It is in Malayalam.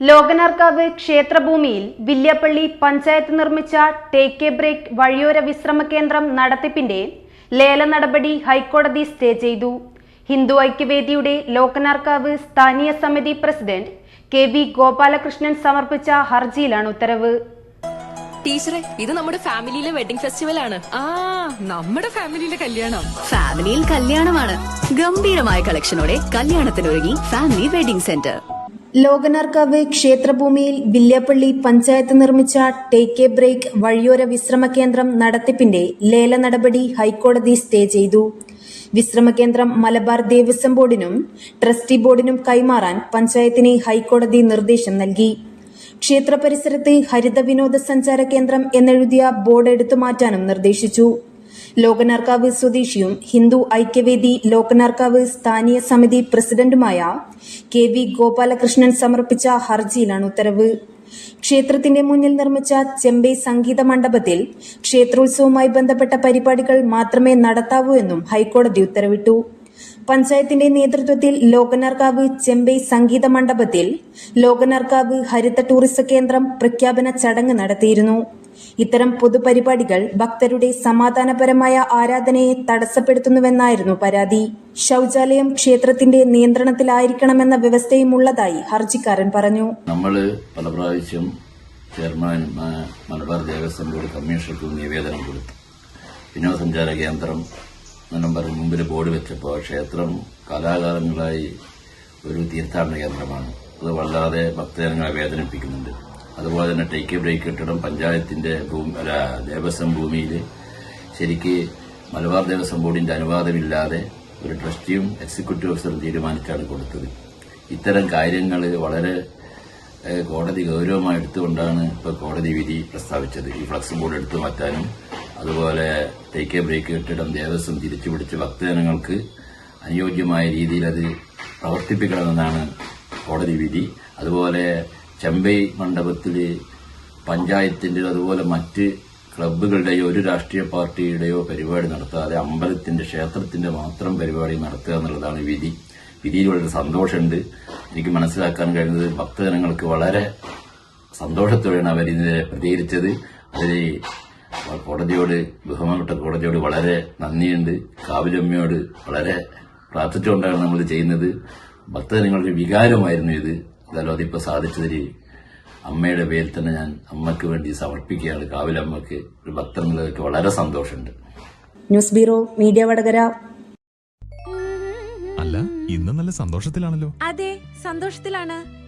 ലോകനാർക്കാവ് ക്ഷേത്രഭൂമിയിൽ വില്യപ്പള്ളി പഞ്ചായത്ത് നിർമ്മിച്ച ടേക്ക് എ ബ്രേക്ക് വഴിയോര വിശ്രമ കേന്ദ്രം നടത്തിപ്പിന്റെ ലേല നടപടി ഹൈക്കോടതി സ്റ്റേ ചെയ്തു. ഹിന്ദു ഐക്യവേദിയുടെ ലോകനാർക്കാവ് സ്ഥാനീയ സമിതി പ്രസിഡന്റ് കെ വി ഗോപാലകൃഷ്ണൻ സമർപ്പിച്ച ഹർജിയിലാണ് ഉത്തരവ്. ടീച്ചറെ ഇത് നമ്മുടെ ഫാമിലിയിലെ വെഡിംഗ് ഫെസ്റ്റിവൽ ആണ് ആ നമ്മുടെ ഫാമിലിയിലെ കല്യാണം. ഫാമിലിയിൽ കല്യാണമാണ്. ഗംഭീരമായ കളക്ഷനോടെ കല്യാണത്തിനൊരുങ്ങി ഫാമിലി വെഡിംഗ് സെന്റർ. ലോകനാർക്കാവ് ക്ഷേത്രഭൂമിയിൽ വില്യപ്പള്ളി പഞ്ചായത്ത് നിർമ്മിച്ച ടേക്ക് എ ബ്രേക്ക് വഴിയോര വിശ്രമ കേന്ദ്രം നടത്തിപ്പിന്റെ ലേല നടപടി ഹൈക്കോടതി സ്റ്റേ ചെയ്തു. വിശ്രമ കേന്ദ്രം മലബാർ ദേവസ്വം ബോർഡിനും ട്രസ്റ്റി ബോർഡിനും കൈമാറാൻ പഞ്ചായത്തിന് ഹൈക്കോടതി നിർദ്ദേശം നൽകി. ക്ഷേത്ര പരിസരത്ത് ഹരിത വിനോദസഞ്ചാര കേന്ദ്രം എന്നെഴുതിയ ബോർഡ് എടുത്തുമാറ്റാനും നിർദ്ദേശിച്ചു. ലോകനാർക്കാവ് സ്വദേശിയും ഹിന്ദു ഐക്യവേദി ലോകനാർക്കാവ് സ്ഥാനീയ സമിതി പ്രസിഡന്റുമായ കെ വി ഗോപാലകൃഷ്ണൻ സമർപ്പിച്ച ഹർജിയിലാണ് ഉത്തരവ്. ക്ഷേത്രത്തിന്റെ മുന്നിൽ നിർമ്മിച്ച ചെമ്പൈ സംഗീത മണ്ഡപത്തിൽ ക്ഷേത്രോത്സവവുമായി ബന്ധപ്പെട്ട പരിപാടികൾ മാത്രമേ നടത്താവൂ എന്നും ഹൈക്കോടതി ഉത്തരവിട്ടു. പഞ്ചായത്തിന്റെ നേതൃത്വത്തിൽ ലോകനാർക്കാവ് ചെമ്പൈ സംഗീത മണ്ഡപത്തിൽ ലോകനാർക്കാവ് ഹരിത ടൂറിസ്റ്റ് കേന്ദ്രം പ്രഖ്യാപന ചടങ്ങ് നടത്തിയിരുന്നു. ഇത്തരം പൊതുപരിപാടികൾ ഭക്തരുടെ സമാധാനപരമായ ആരാധനയെ തടസ്സപ്പെടുത്തുന്നുവെന്നായിരുന്നു പരാതി. ശൌചാലയം ക്ഷേത്രത്തിന്റെ നിയന്ത്രണത്തിലായിരിക്കണമെന്ന വ്യവസ്ഥയും ഉള്ളതായി ഹർജിക്കാരൻ പറഞ്ഞു. നമ്മൾ പല പ്രാവശ്യം ചെയർമാൻ മലബാർ ദേവസ്വം ബോർഡ് കമ്മീഷണർക്ക് നിവേദനം കൊടുത്തു. വിനോദസഞ്ചാര കേന്ദ്രം എന്നും മുമ്പിൽ ബോർഡ് വെച്ചപ്പോൾ ക്ഷേത്രം കാലാകാലങ്ങളായി ഒരു തീർത്ഥാടന കേന്ദ്രമാണ്. അത് വല്ലാതെ ഭക്തജനങ്ങളെ വേദനിപ്പിക്കുന്നുണ്ട്. അതുപോലെ തന്നെ ടേക്ക് ബ്രേക്ക് കെട്ടിടം പഞ്ചായത്തിന്റെ ദേവസ്വം ഭൂമിയിൽ ശരിക്ക് മലബാർ ദേവസ്വം ബോർഡിന്റെ അനുവാദമില്ലാതെ ഒരു ട്രസ്റ്റിയും എക്സിക്യൂട്ടീവ് ഓഫീസറും തീരുമാനിച്ചാണ് കൊടുത്തത്. ഇത്തരം കാര്യങ്ങൾ വളരെ കോടതി ഗൗരവമായി എടുത്തുകൊണ്ടാണ് ഇപ്പോൾ കോടതി വിധി പ്രസ്താവിച്ചത്. ഈ ഫ്ലക്സ് ബോർഡ് എടുത്തു മാറ്റാനും അതുപോലെ ടേക്ക് ബ്രേക്ക് കെട്ടിടം ദേവസ്വം തിരിച്ചുപിടിച്ച് ഭക്തജനങ്ങൾക്ക് അനുയോജ്യമായ രീതിയിൽ അത് പ്രവർത്തിപ്പിക്കണമെന്നാണ് കോടതി വിധി. അതുപോലെ ചെമ്പൈ മണ്ഡപത്തിൽ പഞ്ചായത്തിന്റെ അതുപോലെ മറ്റ് ക്ലബ്ബുകളുടെയോ ഒരു രാഷ്ട്രീയ പാർട്ടിയുടെയോ പരിപാടി നടത്താതെ അമ്പലത്തിന്റെ ക്ഷേത്രത്തിന്റെ മാത്രം പരിപാടി നടത്തുക എന്നുള്ളതാണ് വിധി. വിധിയിൽ വളരെ സന്തോഷമുണ്ട്. എനിക്ക് മനസ്സിലാക്കാൻ കഴിയുന്നത് ഭക്തജനങ്ങൾക്ക് വളരെ സന്തോഷത്തോടെയാണ് അവർ ഇതിനെ പ്രതികരിച്ചത്. അതിൽ കോടതിയോട് ബഹുമാനപ്പെട്ട കോടതിയോട് വളരെ നന്ദിയുണ്ട്. കാവിലമ്മയോട് വളരെ പ്രാർത്ഥിച്ചുകൊണ്ടാണ് നമ്മൾ ചെയ്യുന്നത്. ഭക്തജനങ്ങളുടെ വികാരമായിരുന്നു ഇത്. എന്തായാലും അതിപ്പോൾ സാധിച്ചതിൽ അമ്മയുടെ പേരിൽ തന്നെ ഞാൻ അമ്മയ്ക്ക് വേണ്ടി സമർപ്പിക്കുകയാണ്. കാവിലമ്മക്ക് ഒരു ഭക്തർക്ക് വളരെ സന്തോഷമുണ്ട്. News bureau media Vadakara. അല്ല ഇന്ന് നല്ല സന്തോഷത്തിലാണല്ലോ? അതെ സന്തോഷത്തിലാണ്.